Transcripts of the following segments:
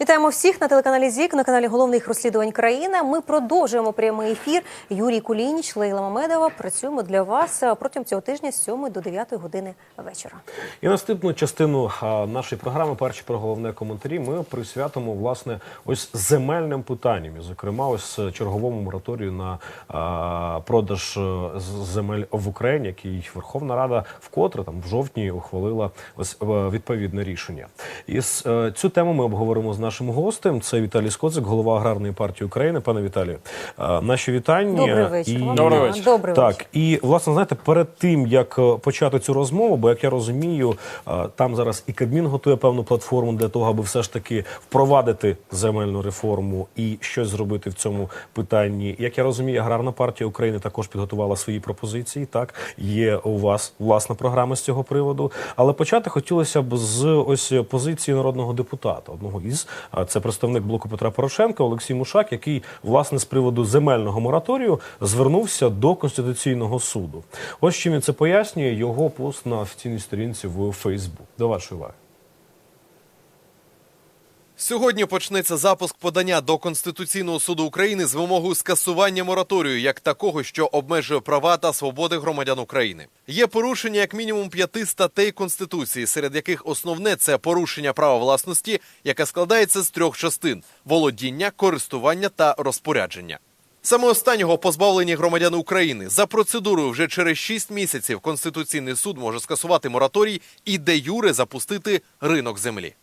Вітаємо всіх на телеканалі ЗІК, на каналі головних розслідувань країни. Ми продовжуємо прямий ефір. Юрій Кулініч, Лейла Мамедова. Працюємо для вас е, протягом цього тижня з 7 до 9 години вечора. І наступну частину нашої програми, перші про головне коментарі, ми присвятимо власне ось земельним питанням. І, зокрема, ось черговому мораторію на продаж е, земель в Україні, який Верховна Рада вкотре там в жовтні ухвалила ось е, відповідне рішення. І е, цю тему ми обговоримо з нашим гостем. Це Віталій Скоцик, голова аграрної партії України. Пане Віталію, наші вітання. Добрий вечір. І-. Добрий вечір. Добрий так, і власне, знаєте, перед тим як е, почати цю розмову, бо як я розумію, е, там зараз і Кабмін готує певну платформу для того, аби все ж таки впровадити земельну реформу і щось зробити в цьому питанні. Як я розумію, аграрна партія України також підготувала свої пропозиції. Так, є у вас власна програма з цього приводу. Але почати хотілося б з ось позиції народного депутата, одного із це представник блоку Петра Порошенка Олексій Мушак, який власне з приводу земельного мораторію звернувся до конституційного суду. Ось чим він це пояснює його пост на офіційній сторінці в Фейсбук. До вашої уваги. Сьогодні почнеться запуск подання до Конституційного суду України з вимогою скасування мораторію як такого, що обмежує права та свободи громадян України. Є порушення як мінімум п'яти статей Конституції, серед яких основне це порушення права власності, яке складається з трьох частин: володіння, користування та розпорядження. Саме останнього позбавлені громадяни України за процедурою вже через 6 місяців Конституційний суд може скасувати мораторій і де юре запустити ринок землі.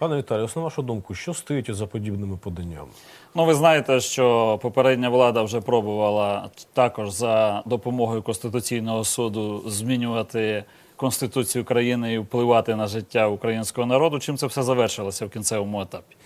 Пане Віталію, на вашу думку, що стоїть за подібними поданнями? Ну, ви знаєте, що попередня влада вже пробувала також за допомогою Конституційного суду змінювати Конституцію країни і впливати на життя українського народу. Чим це все завершилося в кінцевому етапі?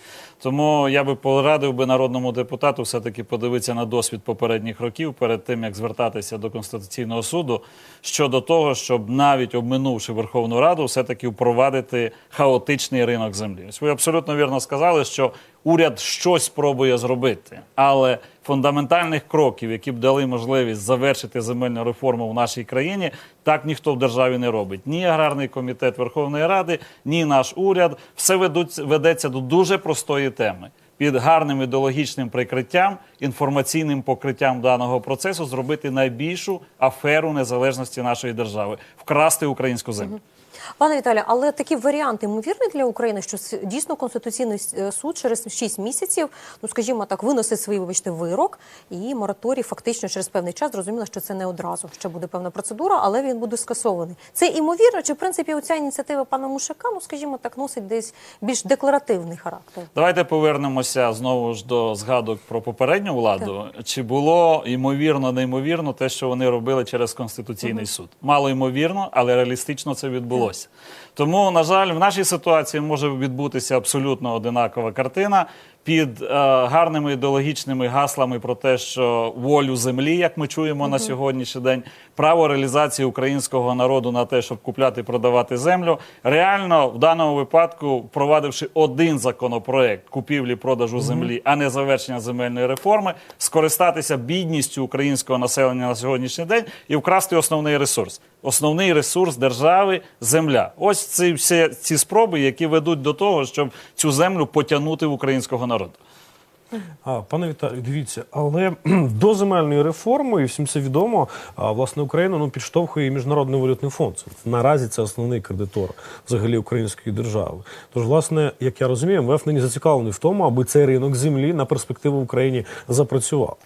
Тому я би порадив би народному депутату все-таки подивитися на досвід попередніх років перед тим, як звертатися до Конституційного суду щодо того, щоб навіть обминувши Верховну Раду, все-таки впровадити хаотичний ринок землі. Ось ви абсолютно вірно сказали, що уряд щось спробує зробити, але фундаментальних кроків, які б дали можливість завершити земельну реформу в нашій країні, так ніхто в державі не робить. Ні аграрний комітет Верховної Ради, ні наш уряд. Все ведуть, ведеться до дуже простої теми. Під гарним ідеологічним прикриттям, інформаційним покриттям даного процесу зробити найбільшу аферу незалежності нашої держави вкрасти українську землю. Пане Віталію, але такі варіанти ймовірні для України, що дійсно Конституційний е, суд через 6 місяців, ну скажімо так, виносить свій, вибачте, вирок, і мораторій фактично через певний час зрозуміло, що це не одразу. Ще буде певна процедура, але він буде скасований. Це імовірно, чи в принципі оця ініціатива пана Мушака, ну скажімо так, носить десь більш декларативний характер. Давайте повернемося знову ж до згадок про попередню владу. Чи було ймовірно, неймовірно те, що вони робили через конституційний суд? Мало ймовірно, але реалістично це відбулося. Тому, на жаль, в нашій ситуації може відбутися абсолютно одинакова картина. Під е, гарними ідеологічними гаслами про те, що волю землі, як ми чуємо на сьогоднішній день, право реалізації українського народу на те, щоб купляти і продавати землю, реально в даному випадку, впровадивши один законопроект купівлі продажу землі, а не завершення земельної реформи, скористатися бідністю українського населення на сьогоднішній день і вкрасти основний ресурс. Основний ресурс держави земля. Ось ці всі ці спроби, які ведуть до того, щоб цю землю потягнути в українського народу. А, пане Віталію, дивіться, але до земельної реформи, і всім це відомо, а, власне, Україну ну, підштовхує Міжнародний валютний фонд. Це, наразі це основний кредитор взагалі української держави. Тож, власне, як я розумію, МВФ нині зацікавлений в тому, аби цей ринок землі на перспективу в Україні запрацював.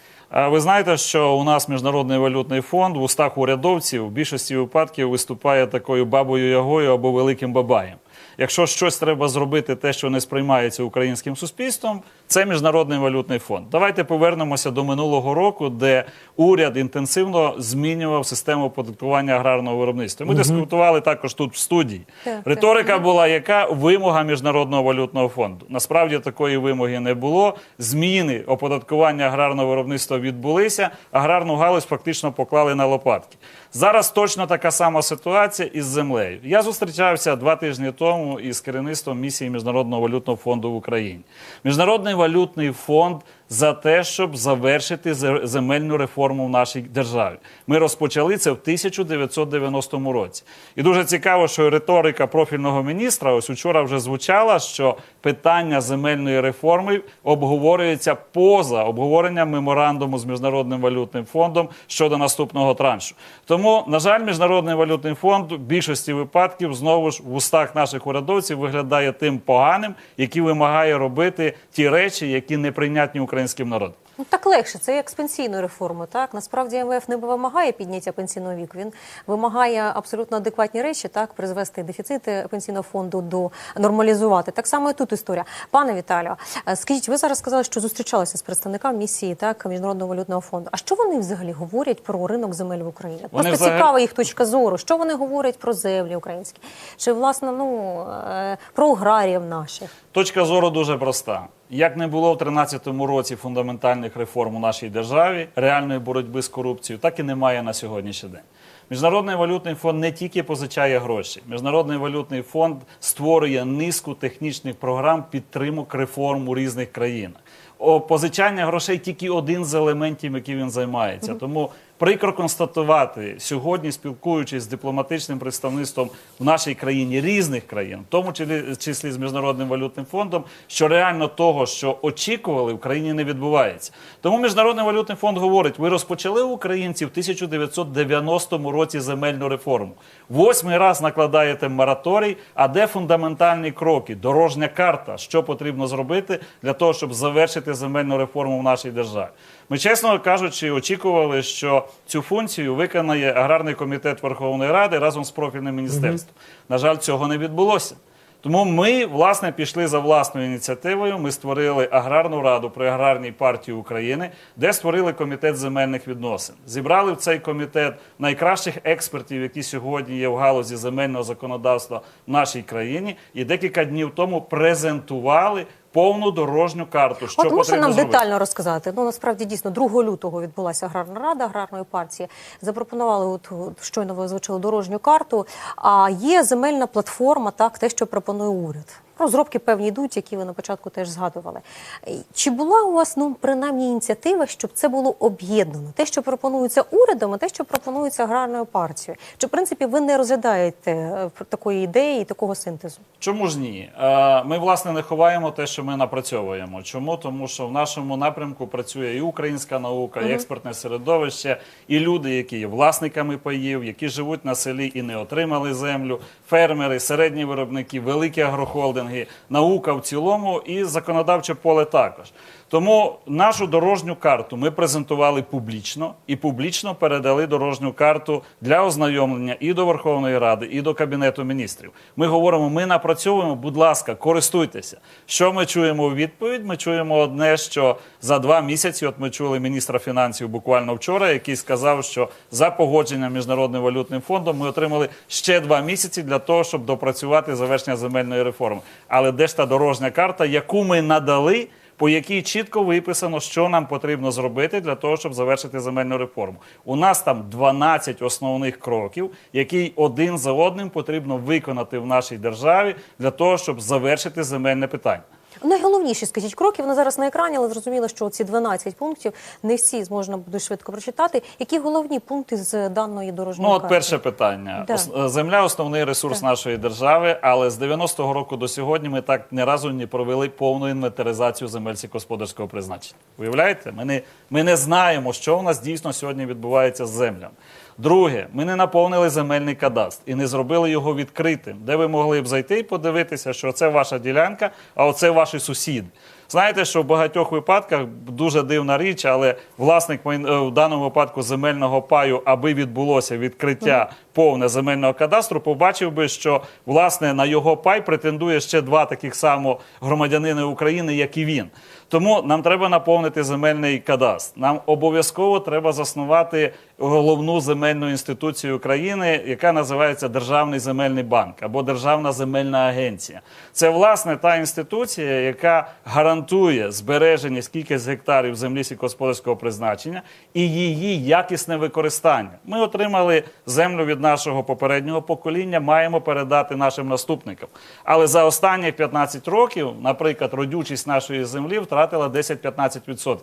Ви знаєте, що у нас міжнародний валютний фонд в устах урядовців в більшості випадків виступає такою бабою ягою або великим бабаєм. Якщо щось треба зробити, те, що не сприймається українським суспільством, це міжнародний валютний фонд. Давайте повернемося до минулого року, де уряд інтенсивно змінював систему оподаткування аграрного виробництва. Ми дискутували також тут в студії. Так, Риторика була яка вимога міжнародного валютного фонду. Насправді такої вимоги не було. Зміни оподаткування аграрного виробництва відбулися. Аграрну галузь фактично поклали на лопатки. Зараз точно така сама ситуація із землею. Я зустрічався два тижні тому із керівництвом місії Міжнародного валютного фонду в Україні. Міжнародний валютний фонд за те, щоб завершити земельну реформу в нашій державі. Ми розпочали це в 1990 році. І дуже цікаво, що риторика профільного міністра ось учора вже звучала, що питання земельної реформи обговорюється поза обговоренням меморандуму з міжнародним валютним фондом щодо наступного траншу. Тому, на жаль, міжнародний валютний фонд в більшості випадків знову ж в устах наших урядовців виглядає тим поганим, який вимагає робити ті речі, які неприйнятні українським народом. Ну так легше, це як з пенсійною реформою. Так насправді МВФ не вимагає підняття пенсійного віку. Він вимагає абсолютно адекватні речі, так призвести дефіцити пенсійного фонду до нормалізувати. Так само і тут історія. Пане Віталію, е, скажіть, ви зараз сказали, що зустрічалися з представниками місії так міжнародного валютного фонду. А що вони взагалі говорять про ринок земель в Україні? Просто взагалі- цікава їх точка зору. Що вони говорять про землі українські? Чи власне ну е, про аграріїв наших? Точка зору дуже проста. Як не було в 2013 році фундаментальних реформ у нашій державі, реальної боротьби з корупцією, так і немає на сьогоднішній день. Міжнародний валютний фонд не тільки позичає гроші. Міжнародний валютний фонд створює низку технічних програм підтримок реформ у різних країнах. О, позичання грошей тільки один з елементів, яким він займається. Тому прикро констатувати сьогодні, спілкуючись з дипломатичним представництвом в нашій країні різних країн, в тому числі- з міжнародним валютним фондом, що реально того, що очікували, в країні не відбувається. Тому міжнародний валютний фонд говорить: ви розпочали українці в 1990 році земельну реформу. Восьмий раз накладаєте мораторій. А де фундаментальні кроки? Дорожня карта, що потрібно зробити для того, щоб завершити земельну реформу в нашій державі. Ми, чесно кажучи, очікували, що цю функцію виконає аграрний комітет Верховної Ради разом з профільним міністерством. На жаль, цього не відбулося. Тому ми, власне, пішли за власною ініціативою. Ми створили аграрну раду при аграрній партії України, де створили комітет земельних відносин. Зібрали в цей комітет найкращих експертів, які сьогодні є в галузі земельного законодавства в нашій країні, і декілька днів тому презентували повну дорожню карту. Що От можна нам зробити. детально розказати? Ну насправді дійсно 2 лютого відбулася аграрна рада аграрної партії. Запропонували от, от щойно ви озвучили дорожню карту. А є земельна платформа, так те, що пропонує уряд. Розробки певні йдуть, які ви на початку теж згадували. Е, Чи була у вас ну принаймні ініціатива, щоб це було об'єднано? Те, що пропонується урядом, і те, що пропонується аграрною партією? Чи в принципі ви не розглядаєте е, такої ідеї і такого синтезу? Чому ж ні? Е, Ми власне не ховаємо те, що ми напрацьовуємо. Чому? Тому що в нашому напрямку працює і українська наука, і експертне середовище, і люди, які є власниками паїв, які живуть на селі і не отримали землю, фермери, середні виробники, великі агрохолдинги, наука в цілому і законодавче поле також. Тому нашу дорожню карту ми презентували публічно і публічно передали дорожню карту для ознайомлення і до Верховної Ради, і до Кабінету міністрів. Ми говоримо, ми напрацьовуємо, будь ласка, користуйтеся. Що ми чуємо у відповідь? Ми чуємо одне, що за два місяці, от ми чули міністра фінансів буквально вчора, який сказав, що за погодженням міжнародним валютним фондом ми отримали ще два місяці для того, щоб допрацювати завершення земельної реформи. Але де ж та дорожня карта, яку ми надали? По якій чітко виписано, що нам потрібно зробити для того, щоб завершити земельну реформу. У нас там 12 основних кроків, які один за одним потрібно виконати в нашій державі для того, щоб завершити земельне питання. Найголовніші, скажіть, кроки вони зараз на екрані, але зрозуміло, що ці 12 пунктів не всі можна буде швидко прочитати. Які головні пункти з даної дорожньої Ну, от карти? перше питання. Да. Е, Земля основний ресурс нашої держави, але з 90-го року до сьогодні ми так ні разу не провели повну інвентаризацію земель сільськогосподарського призначення. Уявляєте? Ми не, ми не знаємо, що у нас дійсно сьогодні відбувається з землями. Друге, ми не наповнили земельний кадастр і не зробили його відкритим, де ви могли б зайти і подивитися, що це ваша ділянка, а оце ваші сусіди. Знаєте, що в багатьох випадках дуже дивна річ, але власник е, в даному випадку земельного паю, аби відбулося відкриття повне земельного кадастру, побачив би, що власне на його пай претендує ще два таких само громадянини України, як і він. Тому нам треба наповнити земельний кадастр. Нам обов'язково треба заснувати головну земельну інституцію України, яка називається Державний земельний банк або Державна земельна агенція. Це власне та інституція, яка гарантує гарантує збереження скільки з гектарів землі сільськогосподарського призначення і її якісне використання. Ми отримали землю від нашого попереднього покоління, маємо передати нашим наступникам. Але за останні 15 років, наприклад, родючість нашої землі втратила 10-15%.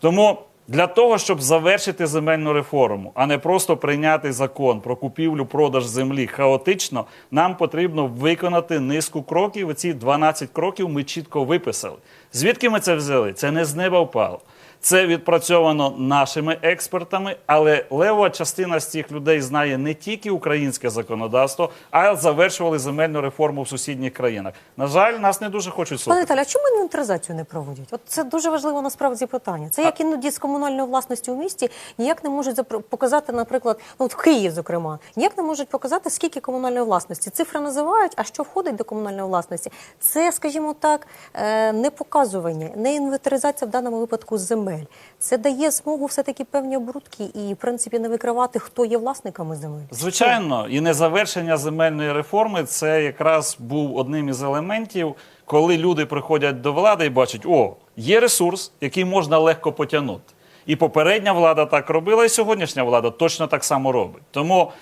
Тому для того, щоб завершити земельну реформу, а не просто прийняти закон про купівлю-продаж землі хаотично, нам потрібно виконати низку кроків. Ці 12 кроків ми чітко виписали. Звідки ми це взяли? Це не з неба впало. Це відпрацьовано нашими експертами, але левова частина з цих людей знає не тільки українське законодавство, а й завершували земельну реформу в сусідніх країнах. На жаль, нас не дуже хочуть Пане слухати. Віталію, а чому інвентаризацію не проводять? От це дуже важливо насправді питання. Це як іноді з комунальної власності у місті ніяк не можуть показати, наприклад, ну от в Київ, зокрема, ніяк не можуть показати, скільки комунальної власності. Цифри називають, а що входить до комунальної власності? Це, скажімо так, е, не показування, не інвентаризація в даному випадку земель. Це дає змогу все таки певні оборудки і в принципі не викривати, хто є власниками земель. Звичайно, і незавершення земельної реформи це якраз був одним із елементів, коли люди приходять до влади і бачать, о, є ресурс, який можна легко потягнути. І попередня влада так робила, і сьогоднішня влада точно так само робить. Тому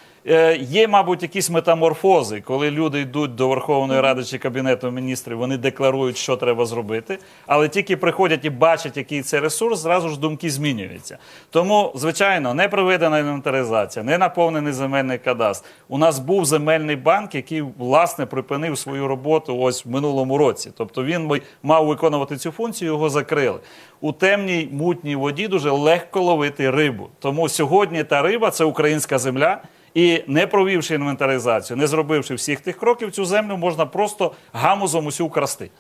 є, мабуть, якісь метаморфози, коли люди йдуть до Верховної Ради чи Кабінету міністрів, вони декларують, що треба зробити, але тільки приходять і бачать, який це ресурс, зразу ж думки змінюються. Тому, звичайно, не проведена інвентаризація, не наповнений земельний кадастр. У нас був земельний банк, який власне припинив свою роботу ось в минулому році. Тобто він мав виконувати цю функцію, його закрили. У темній мутній воді дуже легко ловити рибу. Тому сьогодні та риба це українська земля. І не провівши інвентаризацію, не зробивши всіх тих кроків, цю землю можна просто гамузом усю вкрасти.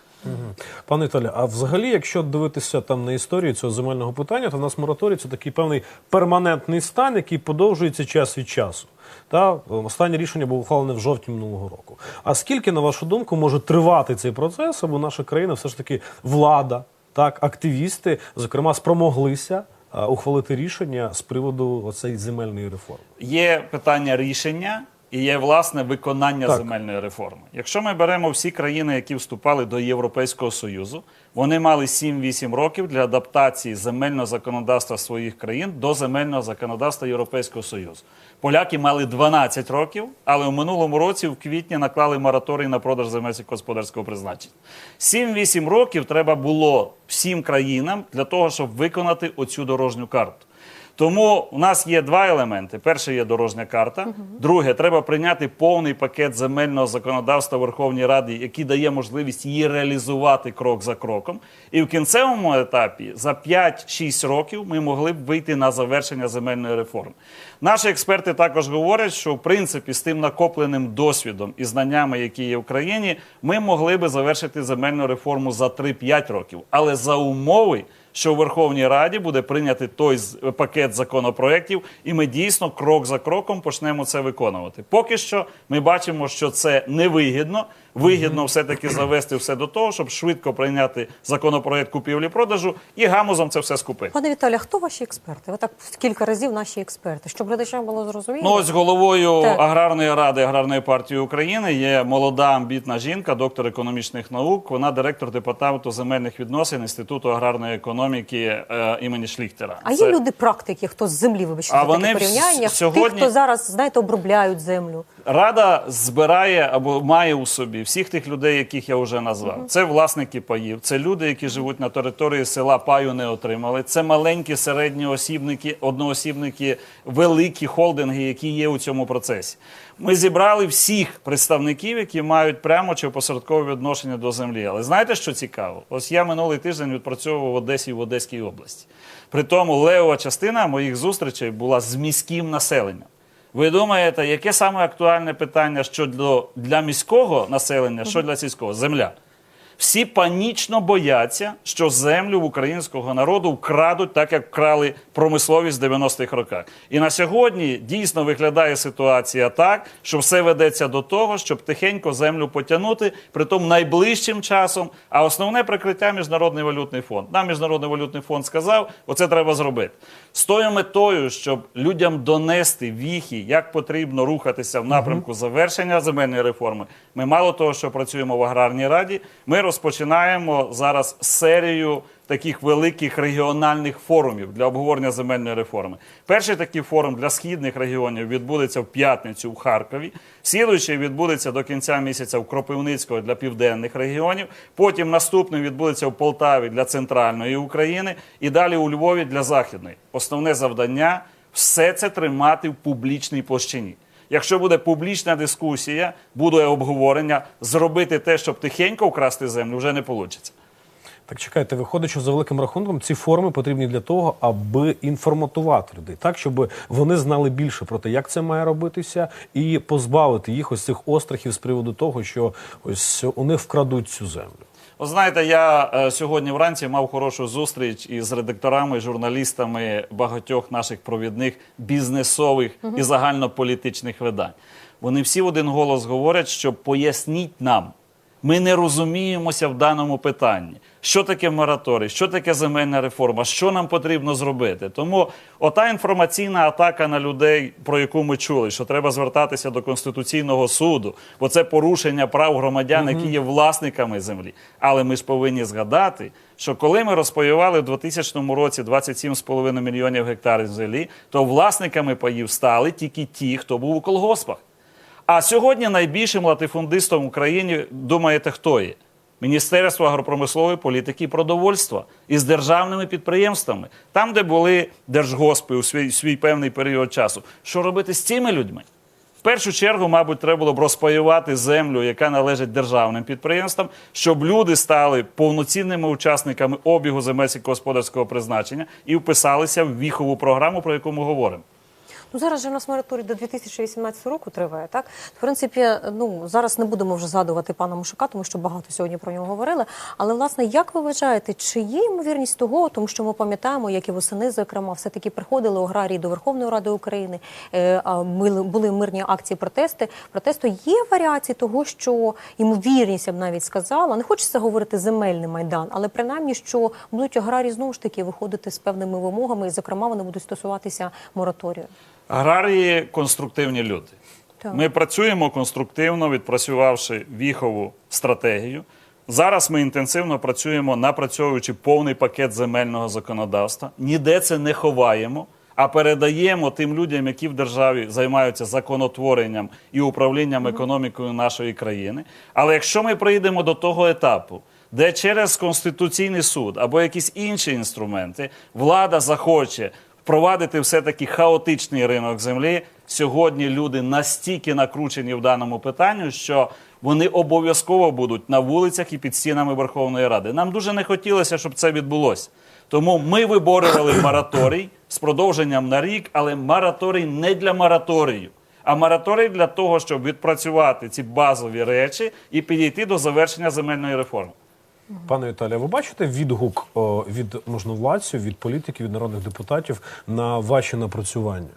Пане Віталію, а взагалі, якщо дивитися там на історію цього земельного питання, то в нас мораторій це такий певний перманентний стан, який подовжується час від часу. Та останнє рішення було ухвалене в жовтні минулого року. А скільки, на вашу думку, може тривати цей процес, аби наша країна, все ж таки, влада, так, активісти, зокрема, спромоглися ухвалити рішення з приводу цієї земельної реформи? Є питання рішення і є власне виконання Так. земельної реформи. Якщо ми беремо всі країни, які вступали до Європейського Союзу, вони мали 7-8 років для адаптації земельного законодавства своїх країн до земельного законодавства Європейського Союзу. Поляки мали 12 років, але в минулому році, в квітні, наклали мораторій на продаж земель сільськогосподарського призначення. 7-8 років треба було всім країнам для того, щоб виконати оцю дорожню карту. Тому у нас є два елементи: перший є дорожня карта. Друге, треба прийняти повний пакет земельного законодавства Верховній Раді, який дає можливість її реалізувати крок за кроком. І в кінцевому етапі за 5-6 років ми могли б вийти на завершення земельної реформи. Наші експерти також говорять, що в принципі з тим накопленим досвідом і знаннями, які є в країні, ми могли би завершити земельну реформу за 3-5 років, але за умови що в Верховній Раді буде прийнятий той пакет законопроєктів, і ми дійсно крок за кроком почнемо це виконувати. Поки що ми бачимо, що це невигідно. Вигідно все-таки завести все до того, щоб швидко прийняти законопроєкт купівлі-продажу і гамузом це все скупити. Пане Віталію, а хто ваші експерти? Ви так кілька разів наші експерти, щоб глядачам було зрозуміло. Ну, ось головою Так. аграрної ради аграрної партії України є молода амбітна жінка, доктор економічних наук. Вона директор департаменту земельних відносин Інституту аграрної економіки е, імені Шліхтера. А є люди практики, хто з землі, вибачте, А вони порівняння, сьогодні- тих, хто зараз, знаєте, обробляють землю. Рада збирає або має у собі всіх тих людей, яких я вже назвав. Це власники паїв, це люди, які живуть на території села, паю не отримали. Це маленькі середні осібники, одноосібники, великі холдинги, які є у цьому процесі. Ми зібрали всіх представників, які мають прямо чи опосередкове відношення до землі. Але знаєте, що цікаво? Ось я минулий тиждень відпрацьовував в Одесі і в Одеській області. При тому левова частина моїх зустрічей була з міським населенням. Ви думаєте, яке саме актуальне питання що для, для міського населення, що для сільського? Земля. Всі панічно бояться, що землю в українського народу вкрадуть, так як вкрали промисловість в 90-х роках. І на сьогодні дійсно виглядає ситуація так, що все ведеться до того, щоб тихенько землю потягнути, притом найближчим часом. А основне прикриття Міжнародний валютний фонд. Нам Міжнародний валютний фонд сказав, оце треба зробити. З тою метою, щоб людям донести віхи, як потрібно рухатися в напрямку завершення земельної реформи. Ми мало того, що працюємо в аграрній раді, ми розпочинаємо зараз серію таких великих регіональних форумів для обговорення земельної реформи. Перший такий форум для східних регіонів відбудеться в п'ятницю в Харкові. Слідуючий відбудеться до кінця місяця в Кропивницького для південних регіонів. Потім наступний відбудеться в Полтаві для центральної України і далі у Львові для західної. Основне завдання все це тримати в публічній площині. Якщо буде публічна дискусія, буде обговорення, зробити те, щоб тихенько вкрасти землю, вже не вийде. Так чекайте, виходить, що за великим рахунком ці форми потрібні для того, аби інформатувати людей, так щоб вони знали більше про те, як це має робитися, і позбавити їх ось цих острахів з приводу того, що ось них вкрадуть цю землю. Ви знаєте, я е, сьогодні вранці мав хорошу зустріч із редакторами, журналістами багатьох наших провідних бізнесових і загальнополітичних видань. Вони всі в один голос говорять, що поясніть нам, ми не розуміємося в даному питанні. Що таке мораторій, що таке земельна реформа, що нам потрібно зробити. Тому ота інформаційна атака на людей, про яку ми чули, що треба звертатися до Конституційного суду, бо це порушення прав громадян, які є власниками землі. Але ми ж повинні згадати, що коли ми розпаювали в 2000 році 27,5 мільйонів гектарів землі, то власниками паїв стали тільки ті, хто був у колгоспах. А сьогодні найбільшим латифундистом в Україні, думаєте, хто є? Міністерство агропромислової політики і продовольства із державними підприємствами, там, де були держгоспи у свій, свій певний період часу. Що робити з цими людьми? В першу чергу, мабуть, треба було б розпаювати землю, яка належить державним підприємствам, щоб люди стали повноцінними учасниками обігу земель сільськогосподарського призначення і вписалися в віхову програму, про яку ми говоримо. Ну зараз же у нас мораторій до 2018 року триває. Так в принципі, ну зараз не будемо вже згадувати пана Мушака, тому що багато сьогодні про нього говорили. Але власне, як ви вважаєте, чи є ймовірність того, тому що ми пам'ятаємо, як і восени, зокрема, все таки приходили аграрії до Верховної Ради України, е, були мирні акції протести. Протесту є варіації того, що ймовірність я б навіть сказала, не хочеться говорити земельний майдан, але принаймні, що будуть аграрії знову ж таки виходити з певними вимогами, і зокрема вони будуть стосуватися мораторію. Аграрії конструктивні люди. Так. Ми працюємо конструктивно, відпрацювавши віхову стратегію. Зараз ми інтенсивно працюємо, напрацьовуючи повний пакет земельного законодавства. Ніде це не ховаємо, а передаємо тим людям, які в державі займаються законотворенням і управлінням економікою нашої країни. Але якщо ми прийдемо до того етапу, де через Конституційний суд або якісь інші інструменти влада захоче впровадити все-таки хаотичний ринок землі. Сьогодні люди настільки накручені в даному питанню, що вони обов'язково будуть на вулицях і під стінами Верховної Ради. Нам дуже не хотілося, щоб це відбулося. Тому ми виборювали мораторій з продовженням на рік, але мораторій не для мораторію, а мораторій для того, щоб відпрацювати ці базові речі і підійти до завершення земельної реформи. Пане Віталію, ви бачите відгук о, від можновладців, від політиків, від народних депутатів на ваші напрацювання?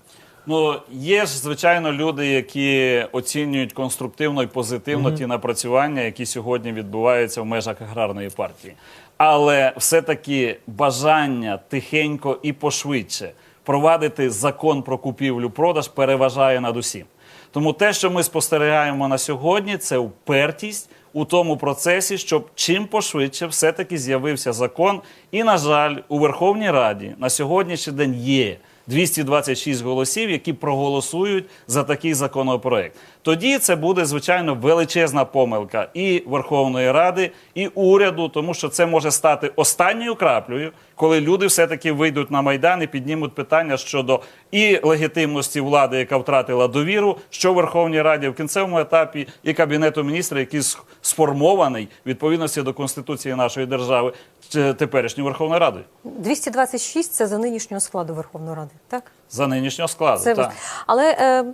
Ну, є ж, звичайно, люди, які оцінюють конструктивно і позитивно ті напрацювання, які сьогодні відбуваються в межах аграрної партії. Але все-таки бажання тихенько і пошвидше провадити закон про купівлю-продаж переважає над усім. Тому те, що ми спостерігаємо на сьогодні, це впертість у тому процесі, щоб чим пошвидше все-таки з'явився закон. І, на жаль, у Верховній Раді на сьогоднішній день є 226 голосів, які проголосують за такий законопроект. Тоді це буде звичайно величезна помилка і Верховної Ради, і уряду, тому що це може стати останньою краплею, коли люди все-таки вийдуть на майдан і піднімуть питання щодо і легітимності влади, яка втратила довіру, що Верховній Раді в кінцевому етапі, і кабінету міністрів, який сформований відповідності до конституції нашої держави ч- теперішньою Верховною Радою 226 – це за нинішнього складу Верховної Ради, так? За нинішнього складу. Це так. але е,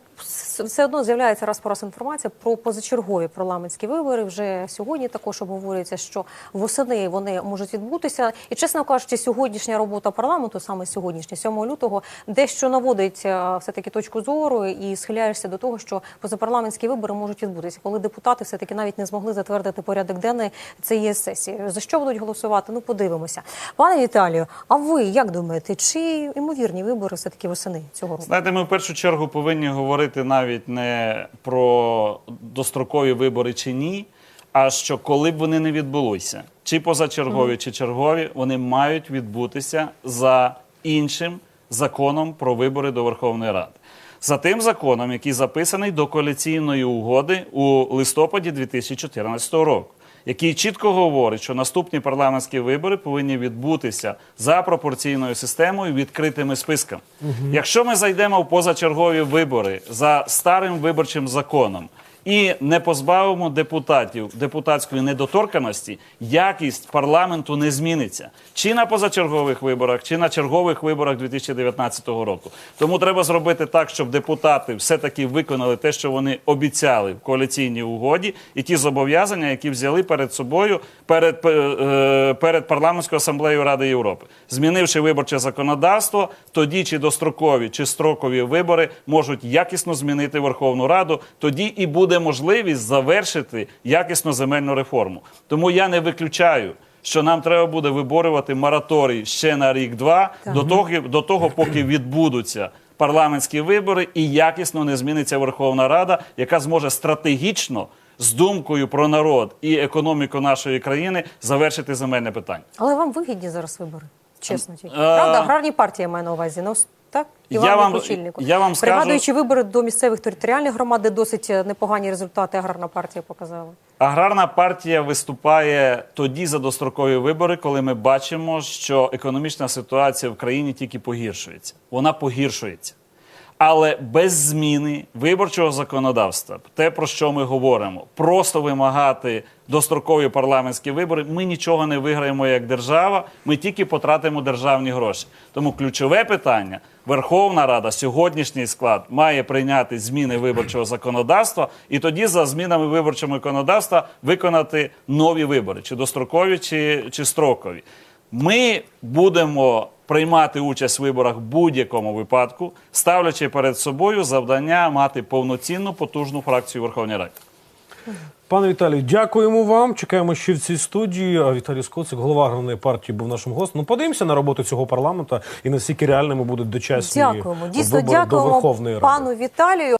все одно з'являється раз по раз інформація про позачергові парламентські вибори. Вже сьогодні також обговорюється, що восени вони можуть відбутися. І чесно кажучи, сьогоднішня робота парламенту, саме сьогоднішня, 7 лютого, дещо наводить е, все таки точку зору і схиляєшся до того, що позапарламентські вибори можуть відбутися, коли депутати все таки навіть не змогли затвердити порядок денний цієї сесії. За що будуть голосувати? Ну подивимося, пане Віталію. А ви як думаєте, чи ймовірні вибори все таки восени цього року? Знаєте, ми в першу чергу повинні говорити навіть не про дострокові вибори чи ні, а що коли б вони не відбулися, чи позачергові, чи чергові, вони мають відбутися за іншим законом про вибори до Верховної Ради. За тим законом, який записаний до коаліційної угоди у листопаді 2014 року, який чітко говорить, що наступні парламентські вибори повинні відбутися за пропорційною системою відкритими списками. Якщо ми зайдемо в позачергові вибори за старим виборчим законом. І не позбавимо депутатів депутатської недоторканості, якість парламенту не зміниться чи на позачергових виборах, чи на чергових виборах 2019 року. Тому треба зробити так, щоб депутати все-таки виконали те, що вони обіцяли в коаліційній угоді, і ті зобов'язання, які взяли перед собою перед, е, перед парламентською асамблеєю Ради Європи, змінивши виборче законодавство, тоді чи дострокові, чи строкові вибори можуть якісно змінити Верховну Раду. Тоді і буде можливість завершити якісну земельну реформу. Тому я не виключаю. Що нам треба буде виборювати мораторій ще на рік-два до того, до того, поки відбудуться парламентські вибори і якісно не зміниться Верховна Рада, яка зможе стратегічно з думкою про народ і економіку нашої країни завершити земельне питання. Але вам вигідні зараз вибори, чесно тільки. Е, Правда, аграрні партії маю на увазі. Так? Я Івану вам- Кочільнику. я вам скажу- Пригадуючи вибори до місцевих територіальних громад, де досить е, непогані результати аграрна партія показала. Аграрна партія виступає тоді за дострокові вибори, коли ми бачимо, що економічна ситуація в країні тільки погіршується. Вона погіршується. Але без зміни виборчого законодавства, те про що ми говоримо, просто вимагати дострокові парламентські вибори, ми нічого не виграємо як держава, ми тільки потратимо державні гроші. Тому ключове питання: Верховна Рада, сьогоднішній склад має прийняти зміни виборчого законодавства, і тоді за змінами виборчого законодавства виконати нові вибори, чи дострокові, чи, чи строкові. Ми будемо приймати участь в виборах в будь-якому випадку, ставлячи перед собою завдання мати повноцінну потужну фракцію в Верховній Раді. Пане Віталію, дякуємо вам. Чекаємо ще в цій студії. А Віталій Скоцик, голова аграрної партії, був нашим гостем. Ну, подивимося на роботу цього парламенту і наскільки реальними будуть дочасні Дякуємо. Дійсно, вибори до Верховної Ради. пану Віталію.